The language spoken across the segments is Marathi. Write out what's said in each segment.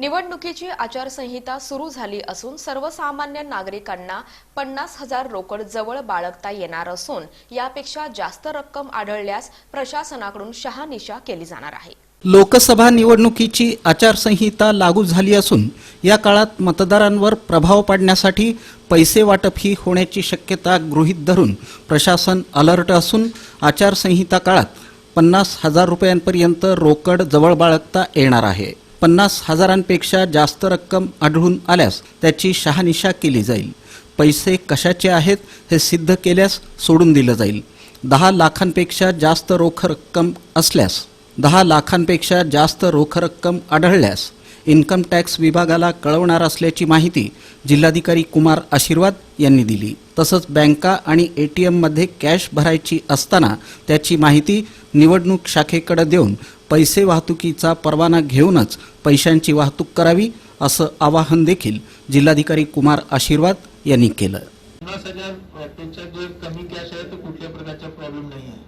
निवडणुकीची आचारसंहिता सुरू झाली असून सर्वसामान्य नागरिकांना पन्नास हजार रोकड जवळ बाळगता येणार असून यापेक्षा जास्त रक्कम आढळल्यास प्रशासनाकडून शहानिशा केली जाणार आहे. लोकसभा निवडणुकीची आचारसंहिता लागू झाली असून या काळात मतदारांवर प्रभाव पाडण्यासाठी पैसे वाटप ही होण्याची शक्यता गृहीत धरून प्रशासन अलर्ट असून आचारसंहिता काळात पन्नास हजार रुपयांपर्यंत रोकड जवळ बाळगता येणार आहे. पन्नास हजारांपेक्षा जास्त रक्कम आढळून आल्यास त्याची शहानिशा केली जाईल. पैसे कशाचे आहेत हे सिद्ध केल्यास सोडून दिलं जाईल. दहा लाखांपेक्षा जास्त रोख रक्कम असल्यास दहा लाखांपेक्षा जास्त रोख रक्कम आढळल्यास इन्कम टॅक्स विभागाला कळवणार असल्याची माहिती जिल्हाधिकारी कुमार आशीर्वाद यांनी दिली. तसंच बँका आणि ए टी एममध्ये कॅश भरायची असताना त्याची माहिती निवडणूक शाखेकडे देऊन पैसे वाहतुकीचा परवाना घेऊनच पैशांची वाहतूक करावी असं आवाहन देखील जिल्हाधिकारी कुमार आशीर्वाद यांनी केलं. पन्नास हजारपेक्षा जर कमी कॅश आहे तर कुठल्या प्रकारचा प्रॉब्लेम नाही आहे.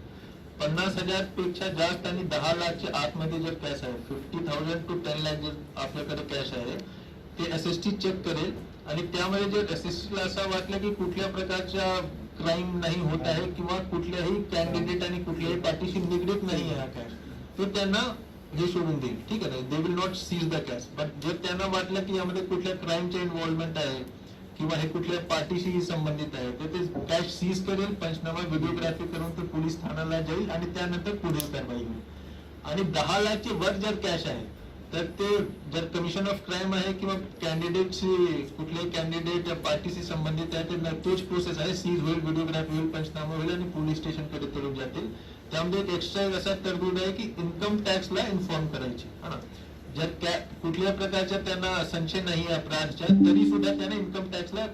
पन्नास हजारपेक्षा जास्त आणि दहा लाखच्या आतमध्ये जर कॅश आहे fifty thousand two ten lakh जर आपल्याकडे कॅश आहे ते एस एस टी चेक करेल आणि त्यामध्ये जर एस एस टीला असं वाटलं की कुठल्या प्रकारच्या क्राईम नाही होत आहे किंवा कुठल्याही कॅन्डिडेट आणि कुठल्याही पार्टीशी निगडीत नाही आहे हा कॅश तर त्यांना हे सोडून देईल. ठीक आहे they will not seize the cash but जर त्यांना वाटलं की यामध्ये कुठल्या क्राईमचे इन्व्हॉल्वमेंट आहे किंवा हे कुठल्या पार्टीशी संबंधित आहे तर ते कॅश सीज करेल पंचनामा व्हिडिओग्राफी करून ते पोलीस ठाण्याला जाईल आणि त्यानंतर पुढील कारवाई होईल. आणि दहा लाखचे वर जर कॅश आहे तर ते जर कमिशन ऑफ क्राईम आहे किंवा कॅन्डिडेटशी कुठल्याही कॅन्डिडेट पार्टीशी संबंधित आहे तर तोच प्रोसेस आहे. सीज होईल व्हिडिओग्राफी होईल पंचनामा होईल आणि पोलीस स्टेशनकडे तरुण जातील. त्यामध्ये एक एक्स्ट्रा एक असा तरतूद आहे की इन्कम टॅक्सला इन्फॉर्म करायची. हा ना? जर त्या कुठल्या प्रकारच्या त्यांना संशय नाही अपराधच्या तरी सुद्धा त्यांना इन्कम टॅक्सला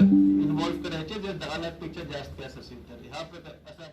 इन्व्हॉल्व्ह करायचे. जर दहा लाखपेक्षा जास्त असेल तर. हा प्रकार असा